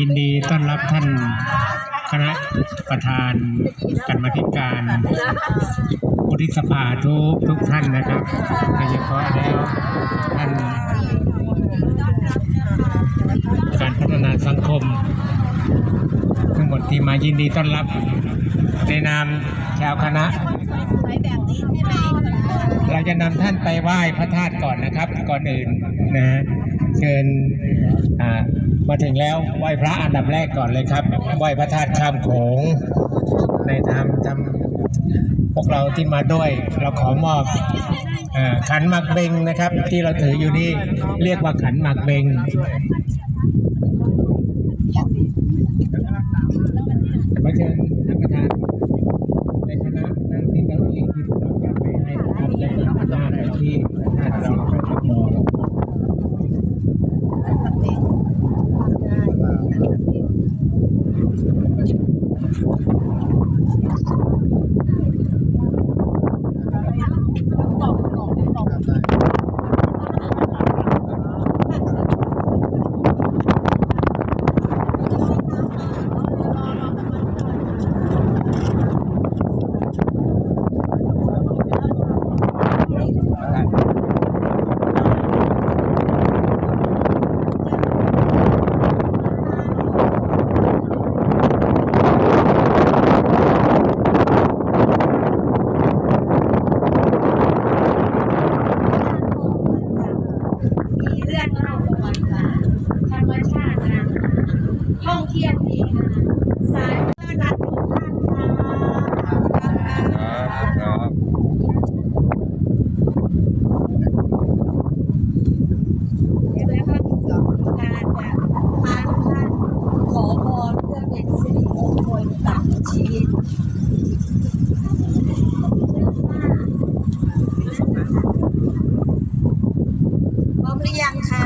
ยินดีต้อนรับท่านคณะประธานกรรมธิการวุฒิสภาทุกทุกท่านนะครับโดยเฉพาะแล้วท่านการพัฒนาสังคม ทั้งหมดที่มายินดีต้อนรับในนามชาวคณะ เราจะนำท่านไปไหว้พระธาตุก่อนนะครับ ก่อนอื่นนะฮะ เชิญอ่ามาถึงแล้วไหว้พระอันดับแรกก่อนเลยครับไหว้พระธาตุข้ามโขงในธรรมทำพวกเราที่มาด้วย เราขอมอบอ่าขันหมากเบงนะครับ ที่เราถืออยู่นี่เรียกว่าขันหมากเบงขอเชิญท่านประธานในคณะนั่งที่เก้าอี้ที่พวกเราจัดไว้ให้นะครับและก็หน้าไปที่พระธาตุศรีพระพุทธม มี เรื่องเล่าประวัติศาสตร์ธรรมชาตินะท่องเที่ยวดีนะสายต้อนรับทุกท่านค่ะเดี๋ยวแล้วก็การจะพาทุกท่านขอพรเพื่อเป็นสิริมงคลกับชีวิต พร้อมหรือยังคะ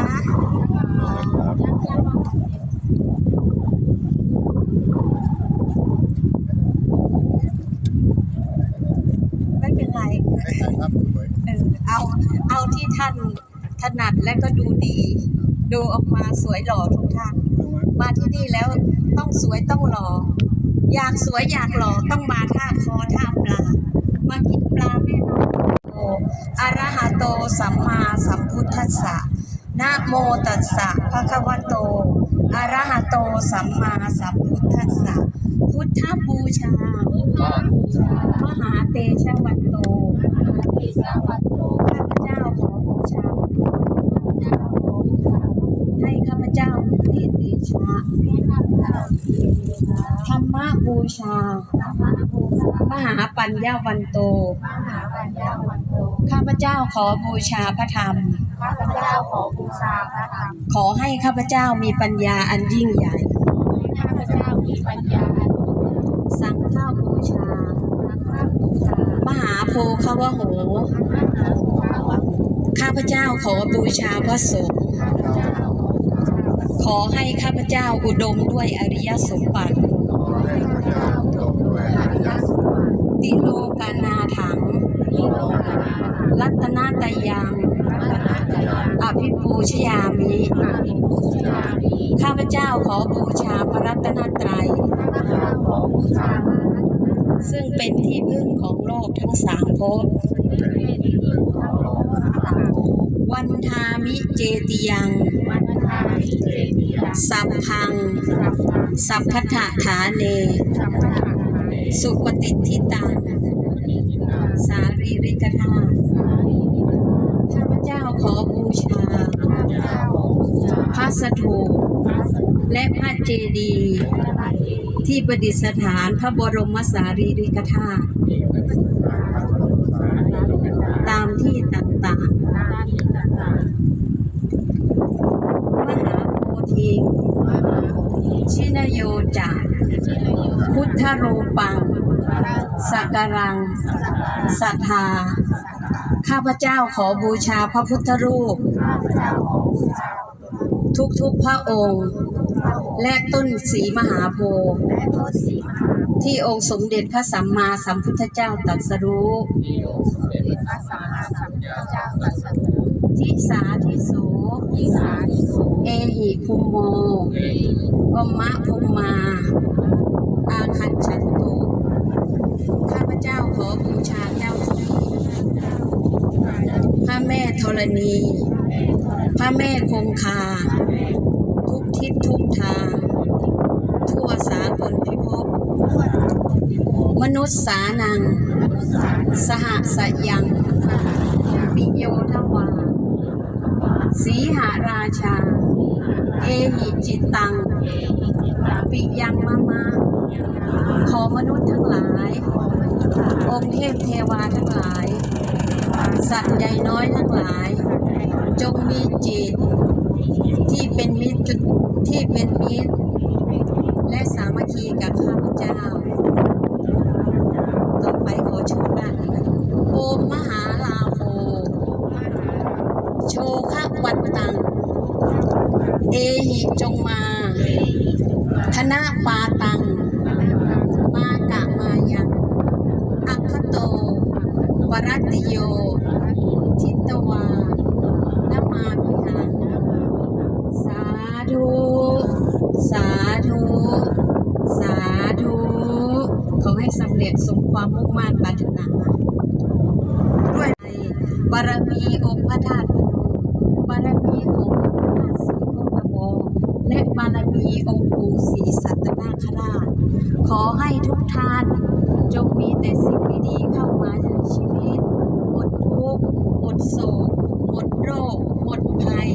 ไม่เป็นไรเออเอาเอาที่ท่านถนัดและก็ดูดี ดูออกมา สวยหล่อทุกท่าน มาที่นี่แล้วต้องสวยต้องหล่อ อยากสวยอยากหล่อต้องมาท่าคอท่าปลา มากินปลาแม่น้ำโตอะระหะโตสัมมาสัมพุทธัสสะนะโมตัสสะภะคะวะโตอะระหะโตสัมมาสัมพุทธัสสะพุทธบูชา มหาเตชะวันโตข้าพเจ้าขอบูชาให้ข้าพ เจ้ามีเดชะธรรมบูชา มหาปัญญาวันโต ข้าพเจ้าขอบูชาพระธรรม ข้าพเจ้าขอบูชาพระธรรม ขอให้ข้าพเจ้ามีปัญญาอันยิ่งใหญ่ ข้าพเจ้ามีปัญญาอันยิ่งใหญ่สังฆบูชาข้าบูชา มหาโพคาวโห ข้าพเจ้าขอบูชาพระสงฆ์ ขอให้ข้าพเจ้าอุดมด้วยอริยสมบัติติโลกานาถัง รัตนาตยังอภิปูชยามิ ข้าพเจ้าขอบูชาพระรัตนตรัย ซึ่งเป็นที่พึ่งของโลกทั้งสามภพวันทามิเจติยัง สัพพัง สัพพทะฐาเน สุปฏิทิตังสารีริกธาข้าพเจ้าขอบูชา พระสถูปและพระเจดีย์ที่ประดิษฐานพระบรมสารีริกธาตุตามที่ต่างๆ มหาโพธิง ชินโยจะพุทธรูปัง สักการังศรัทธา ข้าพเจ้าขอบูชาพระพุทธรูป ทุกๆพระองค์ และต้นสีมหาโพธิ์ที่องค์สมเด็จพระสัมมาสัมพุทธเจ้าตรัสรู้พระสัมมาสัมพุทธเจ้าตรัสรู้ทิสาทิโส ที่สาธิโสเอหิภูมโมอมมะพุมมาอาคันฉันตุข้าพเจ้าขอบูชาเจ้าทุกพระแม่ธรณี พระแม่คงคา ทุกทิศทุกทาง ทั่วสากลพิภพมนุษย์สานัง สหสยังปิโยทวา สีหาราชา เอหิจิตตัง ปิยังมะมะขอมนุษย์ทั้งหลาย องค์เทพเทวาทั้งหลาย สัตว์ใหญ่น้อยทั้งหลาย จงมีจิต ที่เป็นมิตรที่เป็นมิตร และสามัคคีกับข้าพเจ้า ต่อไปขอชื่อบ้านโอมมหาลาโภโชคะวันตัง เอหิจงมา ธนาปาตัง มากะมายังอัคคโต วรัตติโย ทิตวานมามิหัง สาธุ สาธุ สาธุ ขอให้สำเร็จสมความมุ่งมั่นปรารถนา ด้วยบารมีองค์พระธาตุพนมบารมีของพระธาตุศรีโคตโม และบารมีองค์ปู่ศรีสัตนาคราช ขอให้ทุกท่านจงมีแต่สิ่งดีๆเข้ามาในชีวิต หมดทุกข์หมดโศก หมดโรค หมดภัย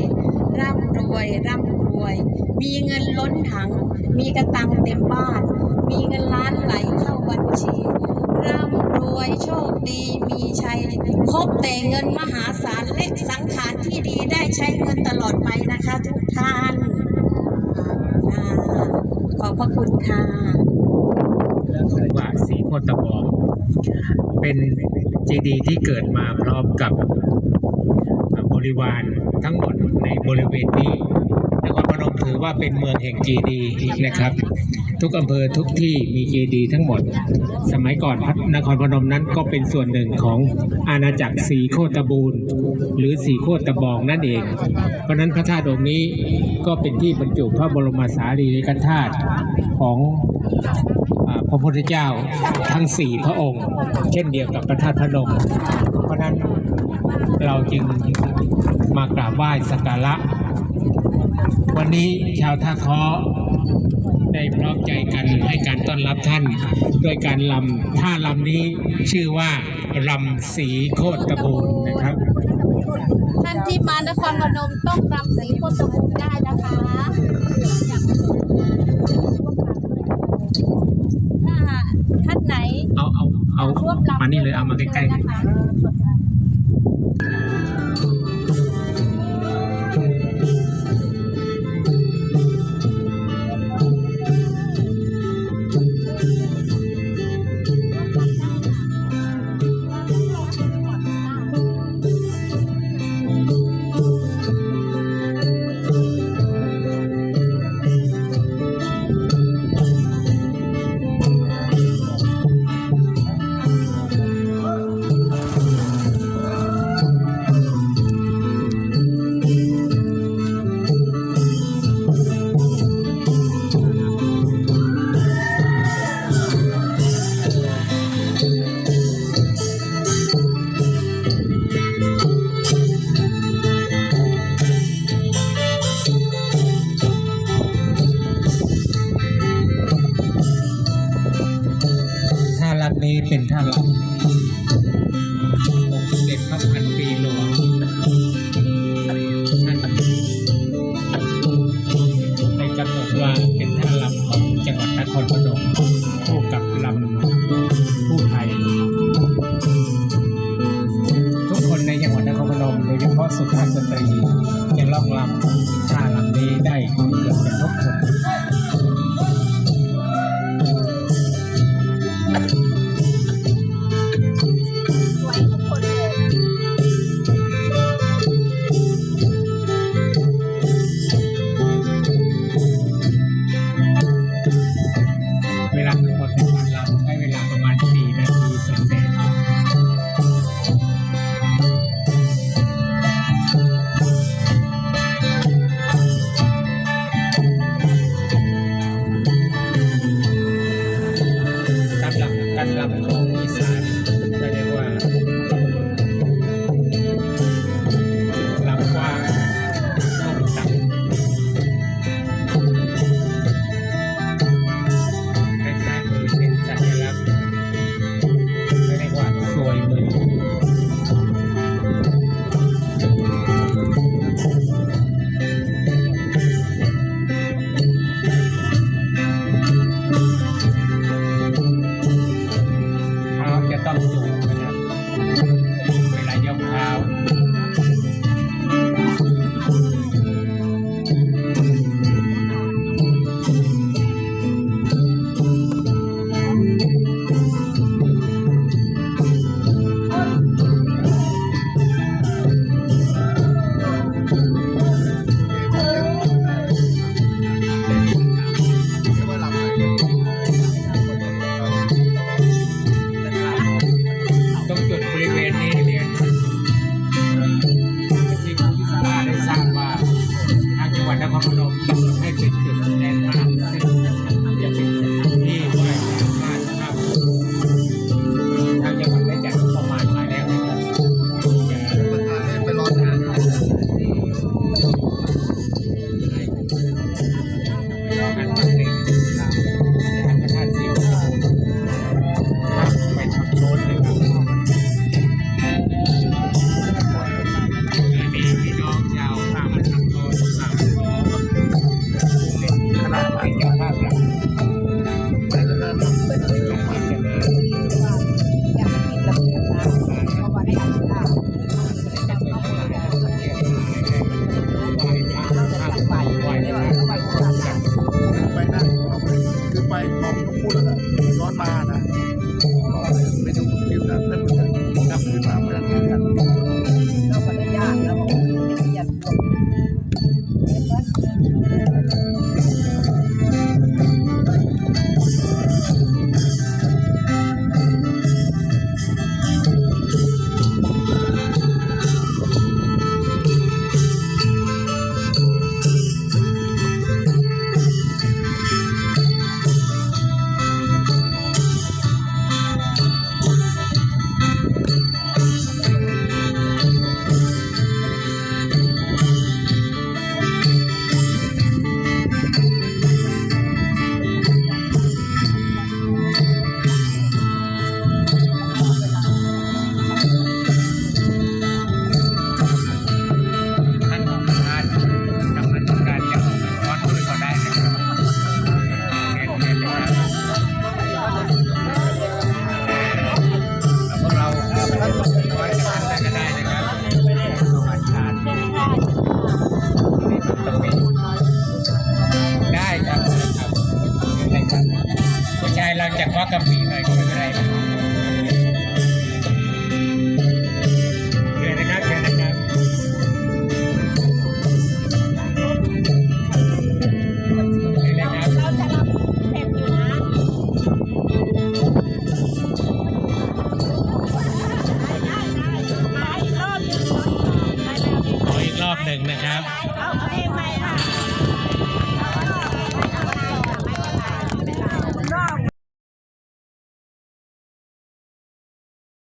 ร่ำรวย ร่ำรวย มีเงินล้นถัง มีกระตังเต็มบ้าน มีเงินล้านไหลเข้าบัญชี ร่ำรวยโชคดีมีชัยพบแต่เงินมหาศาลและสังขารที่ดีได้ใช้เงินตลอดไปนะคะทุก พระคุณค่ะว่าสีโคตบองเป็นเจดีย์ที่เกิดมาพร้อมกับบริวารทั้งหมดในบริเวณนี้นครพนมถือว่าเป็นเมืองแห่งเจดีย์นะครับ ทุกอำเภอทุกที่มีเจดีย์ทั้งหมด สมัยก่อนนครพนมนั้นก็เป็นส่วนหนึ่งของอาณาจักรสีโคตบูรณ์หรือสีโคตบองนั่นเอง เพราะนั้นพระธาตุองค์นี้ก็เป็นที่บรรจุพระบรมสารีริกธาตุของอพระพุทธเจ้าทั้งสี่พระองค์ เช่นเดียวกับพระธาตุพนม เพราะนั้นเราจึงมากราบไหว้สักการะ วันนี้ชาวท่าคาะ ได้พร้อมใจกันให้การต้อนรับท่านด้วยการลำท่าลำนี้ชื่อว่าลำสีโคตบูรณ์นะครับ ท่านที่มานครพนมต้องรำสีโคตรบูรณ์ได้นะคะถ้าท่านไหนเอาเอาเอาร่วมรำมานี่เลยเอามาใกล้ๆนะคะ ค์สมเด็จพระพันปีหลวงท่านได้กำหนดว่าเป็นท่าลำของจังหวัดนครพนมคู่กับลำผู้ไทย ทุกคนในจังหวัดนครพนมโดยเฉพาะสุภาพสตรีจะล่องลำท่าลำนี้ได้